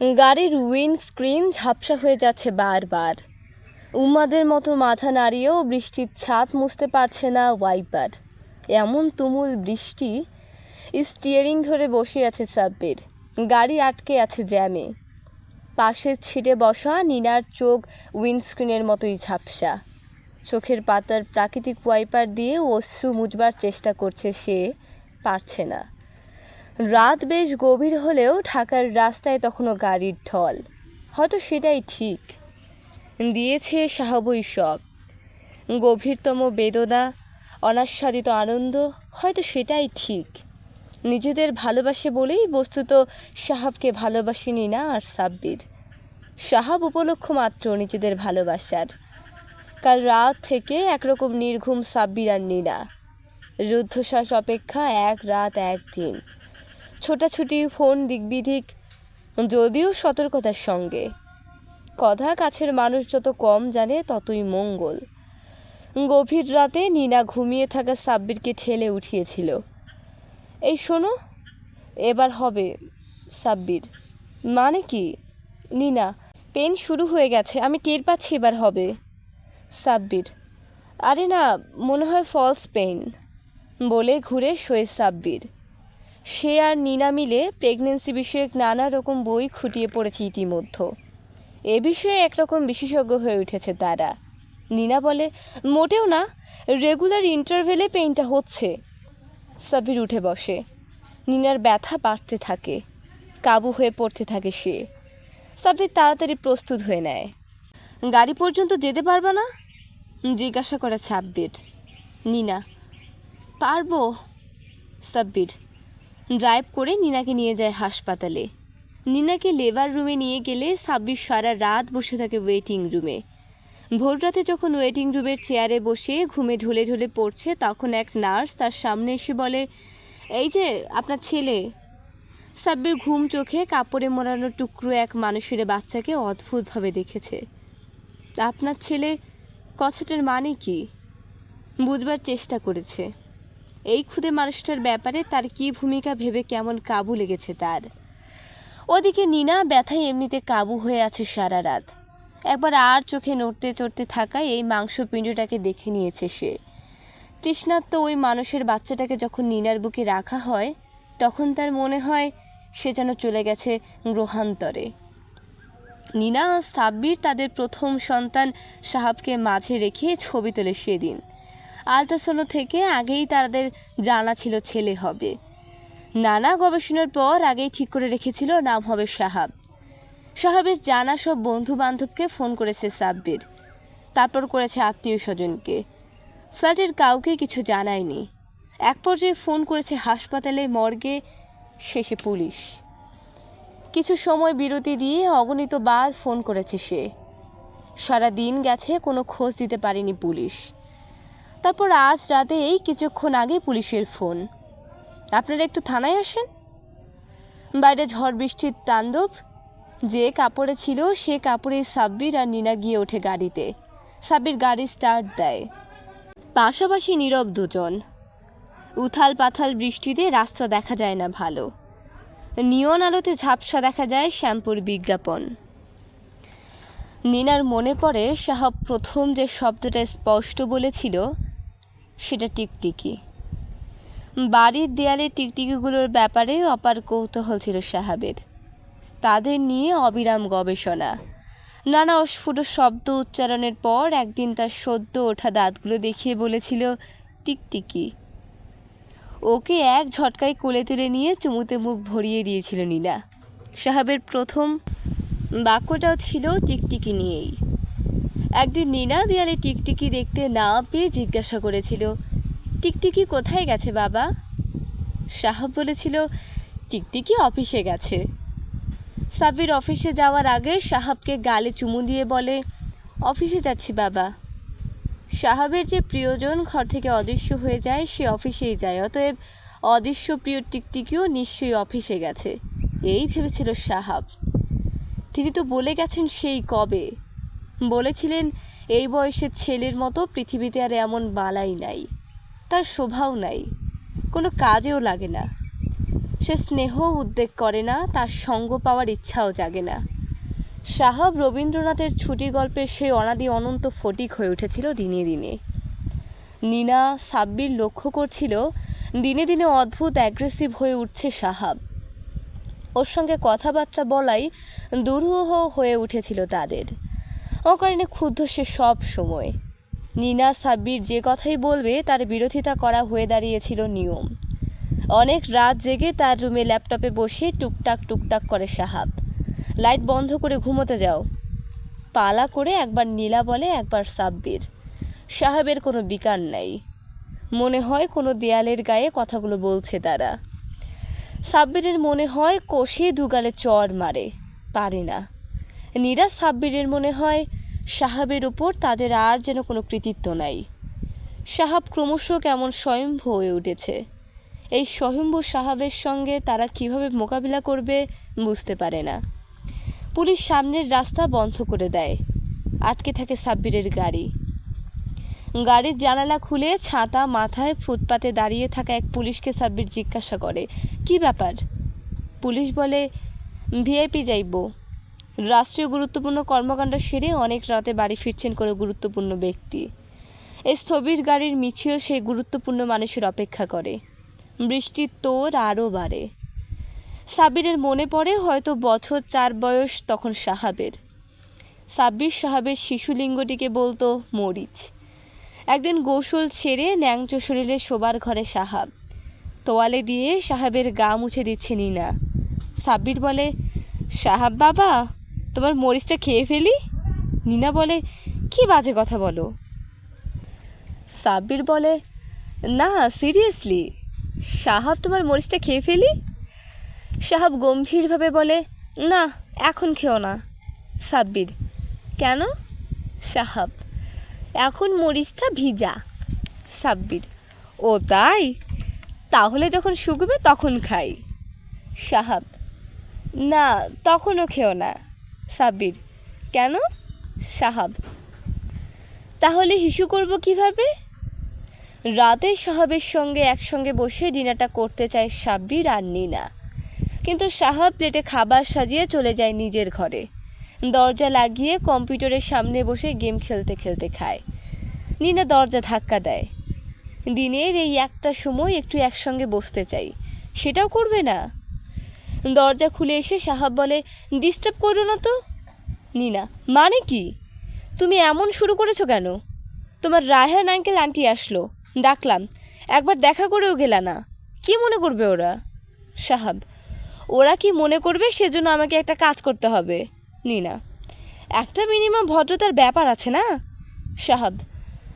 গাড়ির wind screen ঝাপসা হয়ে যাচ্ছে বারবার। উম্মাদের মতো মাথা নাড়িয়েও বৃষ্টির ছাদ মুছতে পারছে না ওয়াইপার। এমন তুমুল বৃষ্টি স্টিয়ারিং ধরে বসে আছে সাব্বির। গাড়ি আটকে আছে জ্যামে। পাশে ছিটে বসা নিনার চোখ উইন্ডস্ক্রিনের মতোই ঝাপসা। চোখের পাতার প্রাকৃতিক ওয়াইপার দিয়ে অশ্রু মুজবার চেষ্টা করছে সে, পারছে না। রাত বেশ গভীর হলেও ঢাকার রাস্তায় তখনও গাড়ির ঢল। হয়তো সেটাই ঠিক। দিয়েছে সাহাবই সব। গভীরতম বেদনা, অনাস্বাদিত আনন্দ, হয়তো সেটাই ঠিক। নিজেদের ভালোবাসে বলেই বস্তুত সাহাবকে ভালোবাসেনি না আর সাব্বির। সাহাব উপলক্ষ মাত্র নিজেদের ভালোবাসার। কাল রাত থেকে একরকম নির্ঘুম সাব্বির আর নিনা। রুদ্ধশ্বাস অপেক্ষা এক রাত এক দিন ছোটাছুটি, ফোন দিকবিদিক যদিও সতর্কতার সঙ্গে। কথা কাছের মানুষ যত কম জানে, ততই মঙ্গল। গভীর রাতে নিনা ঘুমিয়ে থাকা সাব্বিরকে ঠেলে উঠিয়েছিল। এই শোনো, এবার হবে সাব্বির। মানে কি? নিনা, পেন শুরু হয়ে গেছে, আমি টের পাচ্ছি এবার হবে। সাব্বির, আরে না, মনে হয় ফলস পেন, বলে ঘুরে শোয়ে সাব্বির। সে আর নিনা মিলে প্রেগনেন্সি বিষয়ক নানা রকম বই খুঁটিয়ে পড়েছে ইতিমধ্যে। এ বিষয়ে একরকম বিশেষজ্ঞ হয়ে উঠেছে তারা। নিনা বলে, মোটেও না রেগুলার ইন্টারভেলে পেইনটা হচ্ছে। সাবির উঠে বসে। নিনার ব্যথা বাড়তে থাকে। কাবু হয়ে পড়তে থাকে সে। সাবির তাড়াতাড়ি প্রস্তুত হয়ে নেয়। গাড়ি পর্যন্ত যেতে পারবা না? জিজ্ঞাসা করে সাব্বির। নিনা, পারব। সাব্বির ড্রাইভ করে নিনাকে নিয়ে যায় হাসপাতালে। নিনাকে লেবার রুমে নিয়ে গেলে সাব্বির সারা রাত বসে থাকে ওয়েটিং রুমে। ভোর রাতে যখন ওয়েটিং রুমের চেয়ারে বসে ঘুমে ঢলে ঢলে পড়ছে, তখন এক নার্স তার সামনে এসে বলে, এই যে, আপনার ছেলে। সাব্বির ঘুম চোখে কাপড়ে মোড়ানো টুকরো এক মানুষের বাচ্চাকে অদ্ভুতভাবে দেখেছে। আপনার ছেলে কথাটার মানে কি? বুঝবার চেষ্টা করেছে। এই খুদে মানুষটার ব্যাপারে তার কী ভূমিকা ভেবে কেমন কাবু লেগেছে তার? ওদিকে নিনা ব্যথায় এমনিতে কাবু হয়ে আছে সারা রাত। একবার আর চোখে নড়তে চড়তে থাকায় এই মাংসপিণ্ডটাকে দেখে নিয়েছে সে। তৃষ্ণাত্ম ওই মানুষের বাচ্চাটাকে যখন নিনার বুকে রাখা হয়, তখন তার মনে হয় সে যেন চলে গেছে গ্রহান্তরে। নিনা সাব্বির তাদের প্রথম সন্তান সাহাবকে মাঝে রেখে ছবি তোলে সেদিন। আলট্রাসোনো থেকে আগেই তাদের জানা ছিল ছেলে হবে। নানা গবেষণার পর আগেই ঠিক করে রেখেছিল নাম হবে সাহাব। সাহাবের জানা সব বন্ধু বান্ধবকে ফোন করেছে সাব্বির। তারপর করেছে আত্মীয় স্বজনকে ফ্ল্যাটের কাউকে কিছু জানায়নি। এক পর্যায়ে ফোন করেছে হাসপাতালে মর্গে, শেষে পুলিশ। কিছু সময় বিরতি দিয়ে অগণিত বার ফোন করেছে সে। সারা দিন গেছে, কোনো খোঁজ দিতে পারেনি পুলিশ। তারপর আজ রাতে এই কিছুক্ষণ আগে পুলিশের ফোন। আপনারা একটু থানায় আসেন। বাইরে ঝড় বৃষ্টির তাণ্ডব, যে কাপড়ে ছিল সে কাপড়ে সাব্বির আর নিনা গিয়ে ওঠে গাড়িতে। সাব্বির গাড়ি স্টার্ট দেয়। পাশাপাশি নীরব দুজন। উথাল পাথাল বৃষ্টিতে রাস্তা দেখা যায় না ভালো। নিয়ন আলোতে ঝাপসা দেখা যায় শ্যাম্পুর বিজ্ঞাপন। নিনার মনে পড়ে সাহাব প্রথম যে শব্দটা স্পষ্ট বলেছিল সেটা টিকটিকি। বাড়ির দেয়ালে টিকটিকিগুলোর ব্যাপারে অপার কৌতূহল ছিল সাহাবের তাদের নিয়ে অবিরাম গবেষণা। নানা অস্ফুট শব্দ উচ্চারণের পর একদিন তার সদ্য ওঠা দাঁতগুলো দেখিয়ে বলেছিল, টিকটিকি। ওকে এক ঝটকায় কোলে তুলে নিয়ে চুমুতে মুখ ভরিয়ে দিয়েছিল নীলা। সাহাবের প্রথম বাক্যটাও ছিল টিকটিকি নিয়েই। একদিন নীনা দেয়ালে টিকটিকি দেখতে না পেয়ে জিজ্ঞাসা করেছিল, টিকটিকি কোথায় গেছে বাবা? সাহাব বলেছিল, টিকটিকি অফিসে গেছে। সাবির অফিসে যাওয়ার আগে সাহাবকে গালে চুমু দিয়ে বলে, অফিসে যাচ্ছি বাবা। সাহাবের যে প্রিয়জন ঘর থেকে অদৃশ্য হয়ে যায়, সে অফিসেই যায়, অতএব অদৃশ্য প্রিয় টিকটিকিও নিশ্চয়ই অফিসে গেছে, এই ভেবেছিল সাহাব। তিনি তো বলে গেছেন সেই কবে। বলেছিলেন, এই বয়সের ছেলের মতো পৃথিবীতে আর এমন বালাই নাই। তার শোভাও নাই। কোনো কাজেও লাগে না। সে স্নেহ উদ্বেগ করে না, তার সঙ্গ পাওয়ার ইচ্ছাও জাগে না। সাহাব রবীন্দ্রনাথের ছুটি গল্পের সেই অনাদি অনন্ত ফটিক হয়ে উঠেছিল দিনে দিনে। নিনা সাব্বির লক্ষ্য করছিল, দিনে দিনে অদ্ভুত অ্যাগ্রেসিভ হয়ে উঠছে সাহাব। ওর সঙ্গে কথাবার্তা বলাই দুরূহ হয়ে উঠেছিল তাদের। অকারণে ক্ষুব্ধ সে সব সময়। নিনা সাব্বির যে কথাই বলবে, তার বিরোধিতা করা হয়ে দাঁড়িয়েছিল নিয়ম। অনেক রাত জেগে তার রুমে ল্যাপটপে বসে টুকটাক টুকটাক করে সাহাব। লাইট বন্ধ করে ঘুমোতে যাও। পালা করে একবার নীলা বলে একবার সাব্বির। সাহাবের কোনো বিকার নাই। মনে হয় কোনো দেয়ালের গায়ে কথাগুলো বলছে তারা। সাব্বিরের মনে হয় কষে দুগালে চর মারে। পারে না। নীরা সাব্বিরের মনে হয় সাহাবের উপর তাদের আর যেন কোনো কৃতিত্ব নাই। সাহাব ক্রমশ কেমন স্বয়ম্ভু হয়ে উঠেছে। এই স্বয়ম্ভু সাহাবের সঙ্গে তারা কীভাবে মোকাবিলা করবে বুঝতে পারে না। পুলিশ সামনের রাস্তা বন্ধ করে দেয়। আটকে থাকে সাব্বিরের গাড়ি। গাড়ির জানালা খুলে ছাতা মাথায় ফুটপাতে দাঁড়িয়ে থাকা এক পুলিশকে সাব্বির জিজ্ঞাসা করে, কি ব্যাপার? পুলিশ বলে, ভিআইপি যাইব। রাষ্ট্রীয় গুরুত্বপূর্ণ কর্মকাণ্ড সেরে অনেক রাতে বাড়ি ফিরছেন কোনো গুরুত্বপূর্ণ ব্যক্তি। এই স্থবির গাড়ির মিছিল সেই গুরুত্বপূর্ণ মানুষের অপেক্ষা করে। বৃষ্টির তোর আরও বাড়ে। সাব্বিরের মনে পড়ে হয়তো বছর চার বয়স তখন সাহাবের। সাব্বির সাহাবের শিশুলিঙ্গটিকে বলতো মরিচ। একদিন গোসল ছেড়ে ন্যাংচো শরীরে শোবার ঘরে সাহাব। তোয়ালে দিয়ে সাহাবের গা মুছে দিচ্ছে নিনা। সাব্বির বলে, সাহাব বাবা তোমার মরিচটা খেয়ে ফেলি? নিনা বলে, কি বাজে কথা বলো? সাব্বির বলে, না, সিরিয়াসলি। সাহাব তোমার মরিচটা খেয়ে ফেলি? সাহাব গম্ভীরভাবে বলে, না, এখন খেও না। সাব্বির, কেন? সাহাব, এখন মরিচটা ভিজা। সাব্বির, ও তাই? তাহলে যখন শুকবে তখন খাই। সাহাব, না, তখনও খেও না। সাব্বির। কেন? সাহাব। তাহলে হিসু করব কীভাবে? রাতে সাহাবের সঙ্গে একসঙ্গে বসে ডিনারটা করতে চায় সাব্বির আর নিনা। কিন্তু সাহাব প্লেটে খাবার সাজিয়ে চলে যায় নিজের ঘরে। দরজা লাগিয়ে কম্পিউটারের সামনে বসে গেম খেলতে খেলতে খায়। নিনা দরজা ধাক্কা দেয়। দিনের এই একটা সময় একটু একসঙ্গে বসতে চাই। সেটাও করবে না? দরজা খুলে এসে সাহাব বলে, ডিস্টার্ব করো না তো? নিনা মানে কি? তুমি এমন শুরু করেছ কেন? তোমার রায়হান আঙ্কেল আন্টি আসলো। ডাকলাম, একবার দেখা করেও গেলা না। কি মনে করবে ওরা? সাহাব, ওরা কি মনে করবে সেজন্য আমাকে একটা কাজ করতে হবে। নিনা, একটা মিনিমাম ভদ্রতার ব্যাপার আছে না? সাহাব,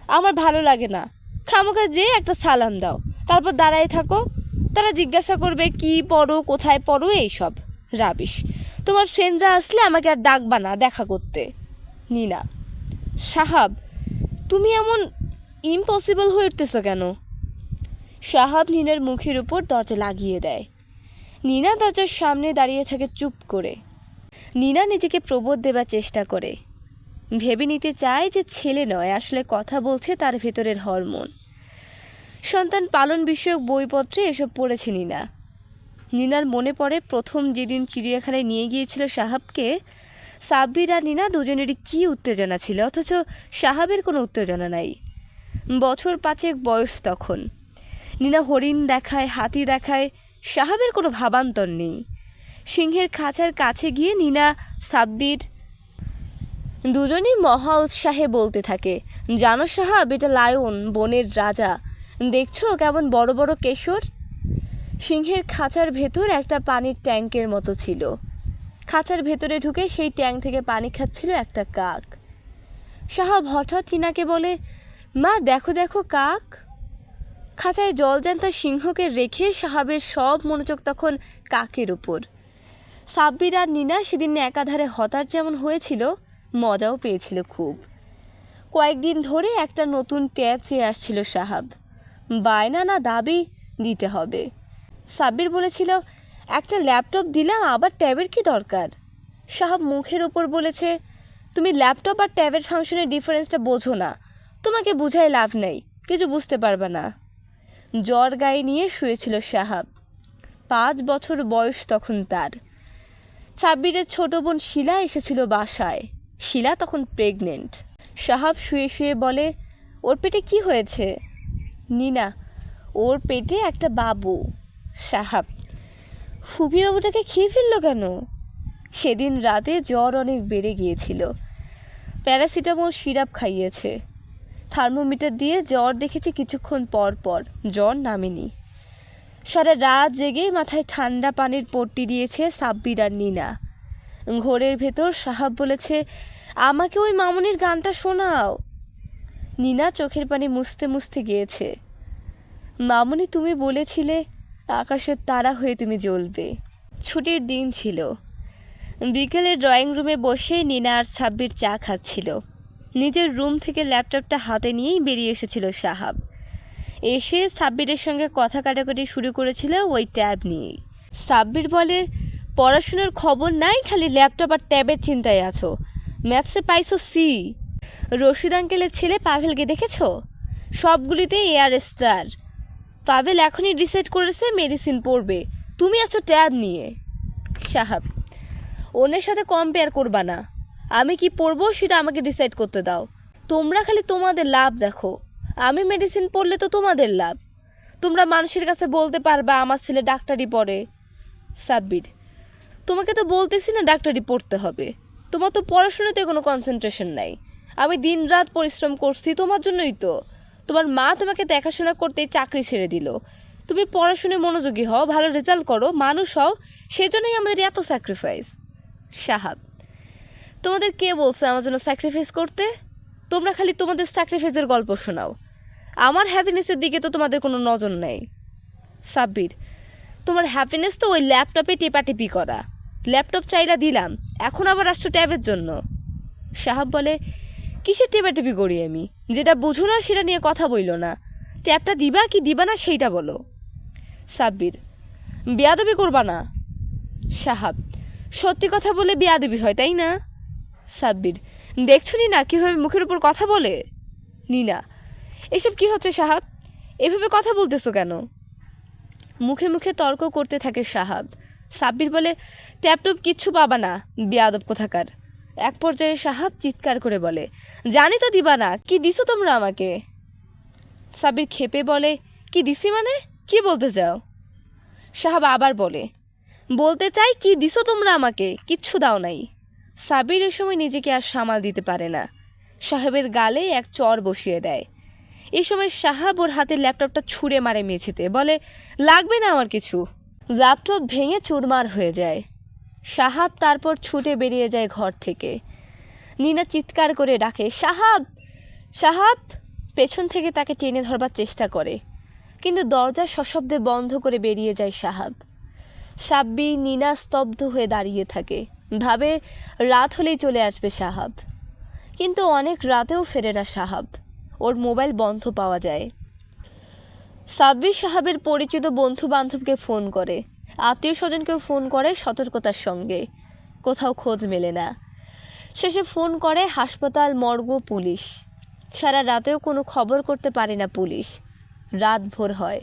আমার ভালো লাগে না। খামোকা যে একটা সালাম দাও। তারপর দাঁড়ায় থাকো। তারা জিজ্ঞাসা করবে, কি পড়ো, কোথায় পড়ো? এইসব। রাবিশ, তোমার ফ্রেন্ডরা আসলে আমাকে আর ডাকবা না দেখা করতে। নিনা, সাহাব, তুমি এমন ইম্পসিবল হয়ে উঠতেছ কেন? সাহাব নিনার মুখের উপর দরজা লাগিয়ে দেয়। নিনা দরজার সামনে দাঁড়িয়ে থাকে চুপ করে। নিনা নিজেকে প্রবোধ দেবার চেষ্টা করে। ভেবে নিতে চায় যে ছেলে নয়, আসলে কথা বলছে তার ভেতরের হরমোন। সন্তান পালন বিষয়ক বইপত্রে এসব পড়েছে নিনা। নিনার মনে পড়ে, প্রথম যেদিন চিড়িয়াখানায় নিয়ে গিয়েছিল সাহাবকে, সাব্বির আর নিনা দুজনেরই কী উত্তেজনা ছিল, অথচ সাহাবের কোনো উত্তেজনা নাই। বছর পাঁচেক বয়স তখন। নিনা হরিণ দেখায়, হাতি দেখায়, সাহাবের কোনো ভাবান্তর নেই। সিংহের খাঁচার কাছে গিয়ে নিনা, সাব্বির দুজনই মহা উৎসাহে বলতে থাকে, জানো সাহাব, এটা লায়ন, বনের রাজা দেখছ কেমন বড় বড় কেশর? সিংহের খাঁচার ভেতর একটা পানির ট্যাঙ্কের মতো ছিল। খাঁচার ভেতরে ঢুকে সেই ট্যাঙ্ক থেকে পানি খাচ্ছিল একটা কাক। সাহাব হঠাৎ টিনাকে বলে, মা, দেখো দেখো কাক। খাঁচায় জলজ্যান্ত সিংহকে রেখে সাহাবের সব মনোযোগ তখন কাকের উপর। সাব্বির আর নিনা সেদিন একাধারে হতাশ যেমন হয়েছিল, মজাও পেয়েছিল খুব। কয়েকদিন ধরে একটা নতুন ট্যাব চেয়ে আসছিল সাহাব। বায়না না দাবি দিতে হবে। সাব্বির বলেছিল, একটা ল্যাপটপ দিলাম, আবার ট্যাবের কি দরকার? সাহাব মুখের ওপর বলেছে, তুমি ল্যাপটপ আর ট্যাবের ফাংশনের ডিফারেন্সটা বোঝো না। তোমাকে বুঝায় লাভ নেই, কিছু বুঝতে পারবে না। জ্বর গায়ে নিয়ে শুয়েছিল সাহাব। পাঁচ বছর বয়স তখন তার। সাব্বিরের ছোট বোন শিলা এসেছিল বাসায়। শিলা তখন প্রেগনেন্ট। সাহাব শুয়ে শুয়ে বলে, ওর পেটে কি হয়েছে? নিনা, ওর পেটে একটা বাবু, সাহাব। ফুবি বাবুটাকে খেয়ে ফেলল কেন? সেদিন রাতে জ্বর অনেক বেড়ে গিয়েছিল। প্যারাসিটামল সিরাপ খাইয়েছে। থার্মোমিটার দিয়ে জ্বর দেখেছে কিছুক্ষণ পর পর, জ্বর নামেনি। সারা রাত জেগে মাথায় ঠান্ডা পানির পট্টি দিয়েছে সাব্বির আর নিনা। ঘোরের ভেতর সাহাব বলেছে, আমাকে ওই মামুনির গানটা শোনাও। নিনা চোখের পানি মুছতে মুছতে গিয়েছে। মামনি তুমি বলেছিলে, আকাশের তারা হয়ে তুমি জ্বলবে। ছুটির দিন ছিল। বিকেলে ড্রয়িং রুমে বসে নিনা আর সাব্বির চা খাচ্ছিল। নিজের রুম থেকে ল্যাপটপটা হাতে নিয়েই বেরিয়ে এসেছিল সাহাব। এসে সাব্বিরের সঙ্গে কথা কাটাকাটি শুরু করেছিল ওই ট্যাব নিয়েই। সাব্বির বলে, পড়াশোনার খবর নাই, খালি ল্যাপটপ আর ট্যাবের চিন্তায় আছো। ম্যাথসে পাইছো সি। রশিদ আঙ্কেলের ছেলে পাভেলকে দেখেছ? সবগুলিতে এয়ার স্টার। পাভেল এখনই ডিসাইড করেছে, মেডিসিন পড়বে তুমি আছো ট্যাব নিয়ে। সাহাব, অন্যের সাথে কম্পেয়ার করবা না। আমি কি পড়ব সেটা আমাকে ডিসাইড করতে দাও। তোমরা খালি তোমাদের লাভ দেখো। আমি মেডিসিন পড়লে তো তোমাদের লাভ। তোমরা মানুষের কাছে বলতে পারবা আমার ছেলে ডাক্তারি পড়ে। সাব্বির, তোমাকে তো বলতেছি না ডাক্তারি পড়তে হবে। তোমার তো পড়াশোনাতে কোনো কনসেন্ট্রেশন নাই। আমি দিন রাত পরিশ্রম করছি, তোমার জন্যই তো। তোমার মা তোমাকে দেখাশোনা করতেই চাকরি ছেড়ে দিল। তুমি পড়াশোনায় মনোযোগী হও, ভালো রেজাল্ট করো, মানুষ হও, সেজন্যই আমাদের এত স্যাক্রিফাইস সাহাব, তোমাদের কে বলছে আমার জন্য স্যাক্রিফাইস করতে? তোমরা খালি তোমাদের স্যাক্রিফাইসের গল্প শোনাও। আমার হ্যাপিনেসের দিকে তো তোমাদের কোনো নজর নেই। সাব্বির, তোমার হ্যাপিনেস তো ওই ল্যাপটপে টেপাটেপি করা। ল্যাপটপ চাইলা দিলাম, এখন আবার আসছো ট্যাবের জন্য। সাহাব বলে কিসের টেপাটেপি করি আমি? যেটা বুঝো না, সেটা নিয়ে কথা বইল না। ট্যাপটা দিবা কি দিবা না, সেইটা বলো। সাব্বির, বেয়াদবি করবা না। সাহাব, সত্যি কথা বলে বেয়াদবি হয়, তাই না? সাব্বির, দেখছ নি না কীভাবে মুখের উপর কথা বলে? নিনা, এসব কি হচ্ছে সাহাব? এভাবে কথা বলতেছো কেন? মুখে মুখে তর্ক করতে থাকে সাহাব। সাব্বির বলে, ট্যাপটুপ কিচ্ছু পাবা না, বেয়াদব কোথাকার। এক পর্যায়ে সাহাব চিৎকার করে বলে, জানি তো দিবা না কি দিছো তোমরা আমাকে? সাবির খেপে বলে, কি দিছি মানে? কি বলতে চাও? সাহাব আবার বলে, বলতে চাই কি দিছো তোমরা আমাকে? কিচ্ছু দাও নাই। সাবির এ সময় নিজেকে আর সামাল দিতে পারে না। সাহেবের গালে এক চর বসিয়ে দেয়। এই সময় সাহাব ওর হাতের ল্যাপটপটা ছুঁড়ে মারে মেঝেতে, বলে, লাগবে না আমার কিছু। ল্যাপটপ ভেঙে চুরমার হয়ে যায়। সাহাব তারপর ছুটে বেরিয়ে যায় ঘর থেকে। নিনা চিৎকার করে ডাকে, সাহাব! সাহাব! পেছন থেকে তাকে টেনে ধরবার চেষ্টা করে, কিন্তু দরজা সশব্দে বন্ধ করে বেরিয়ে যায় সাহাব। সাব্বি, নিনা স্তব্ধ হয়ে দাঁড়িয়ে থাকে। ভাবে, রাত হলেই চলে আসবে সাহাব। কিন্তু অনেক রাতেও ফেরে না সাহাব। ওর মোবাইল বন্ধ পাওয়া যায়। সাব্বির সাহাবের পরিচিত বন্ধু বান্ধবকে ফোন করে আত্মীয় স্বজনকেও ফোন করে সতর্কতার সঙ্গে। কোথাও খোঁজ মেলে না। শেষে ফোন করে হাসপাতাল, মর্গ, পুলিশ। সারা রাতেও কোনো খবর করতে পারে না পুলিশ। রাত ভোর হয়।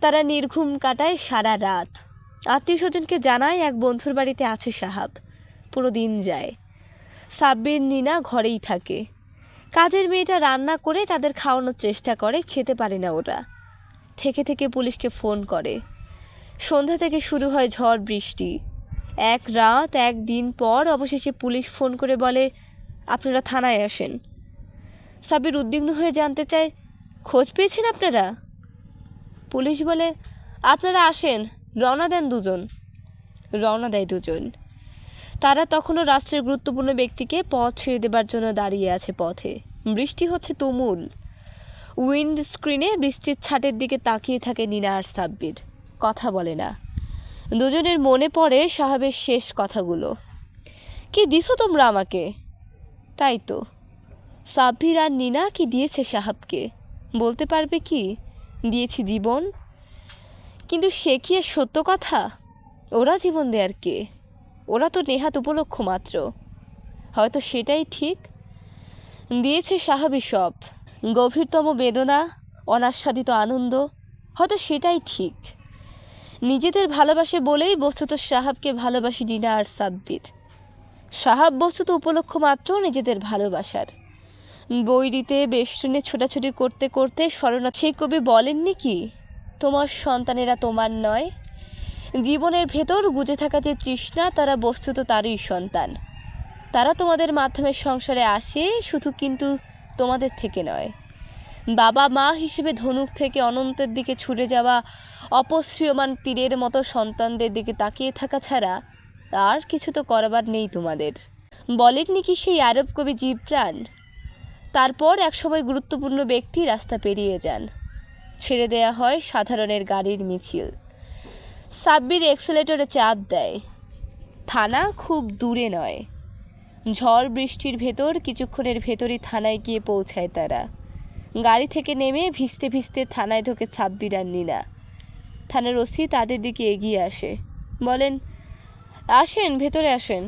তারা নির্ঘুম কাটায় সারা রাত। আত্মীয় স্বজনকে জানায় এক বন্ধুর বাড়িতে আছে সাহাব। পুরো দিন যায়। সাব্বির নিনা ঘরেই থাকে। কাজের মেয়েটা রান্না করে তাদের খাওয়ানোর চেষ্টা করে, খেতে পারে না ওরা। থেকে থেকে পুলিশকে ফোন করে। সন্ধ্যা থেকে শুরু হয় ঝড় বৃষ্টি। এক রাত, এক দিন পর অবশেষে পুলিশ ফোন করে বলে, আপনারা থানায় আসেন। সাবির উদ্বিগ্ন হয়ে জানতে চায়, খোঁজ পেয়েছেন আপনারা? পুলিশ বলে, আপনারা আসেন, রওনা দেন দুজন। রওনা দেয় দুজন। তারা তখনও রাষ্ট্রের গুরুত্বপূর্ণ ব্যক্তিকে পথ ছেড়ে দেবার জন্য দাঁড়িয়ে আছে পথে। বৃষ্টি হচ্ছে তুমুল। উইন্ড স্ক্রিনে বৃষ্টির ছাটের দিকে তাকিয়ে থাকে নিনা আর সাব্বির। কথা বলে না। দুজনের মনে পড়ে সাহাবের শেষ কথাগুলো। কি দিছো তোমরা আমাকে? তাই তো। সাব্বির আর নিনা কি দিয়েছে সাহাবকে? বলতে পারবে কি? দিয়েছি জীবন। কিন্তু সে কি আর সত্য কথা? ওরা জীবন দেয়ার কে? ওরা তো নেহাত উপলক্ষ মাত্র। হয়তো সেটাই ঠিক? দিয়েছে সাহাবি সব। গভীরতম বেদনা, অনাস্বাদিত আনন্দ, হয়তো সেটাই ঠিক। নিজেদের ভালোবাসে বলেই বস্তুত সাহাবকে ভালোবাসি ডিনা আর সাব্বির সাহাব বস্তুত উপলক্ষ মাত্র নিজেদের ভালোবাসার। বৈরিতে বেষ্টনে ছোটাছুটি করতে করতে শরণা সেই কবি বলেননি কি, তোমার সন্তানেরা তোমার নয়। জীবনের ভেতর গুজে থাকা যে তৃষ্ণা, তারা বস্তুত তারই সন্তান। তারা তোমাদের মাধ্যমে সংসারে আসে, শুধু কিন্তু তোমাদের থেকে নয়। বাবা মা হিসেবে ধনুক থেকে অনন্তের দিকে ছুটে যাওয়া অপসৃয়মান তীরের মতো সন্তানদের দিকে তাকিয়ে থাকা ছাড়া আর কিছু তো করবার নেই তোমাদের। বলেননি কি সেই আরব কবি জীবপ্রাণ? তারপর একসময় গুরুত্বপূর্ণ ব্যক্তি রাস্তা পেরিয়ে যান। ছেড়ে দেয়া হয় সাধারণের গাড়ির মিছিল। সাব্বির এক্সেলেটরে চাপ দেয়। থানা খুব দূরে নয়। ঝড় বৃষ্টির ভেতর কিছুক্ষণের ভেতরই থানায় গিয়ে পৌঁছায় তারা। গাড়ি থেকে নেমে ভিজতে ভিজতে থানায় ঢোকে সাব্বির আর নীলা থানার ওসি তাদের দিকে এগিয়ে আসে। বলেন আসেন ভেতরে আসেন।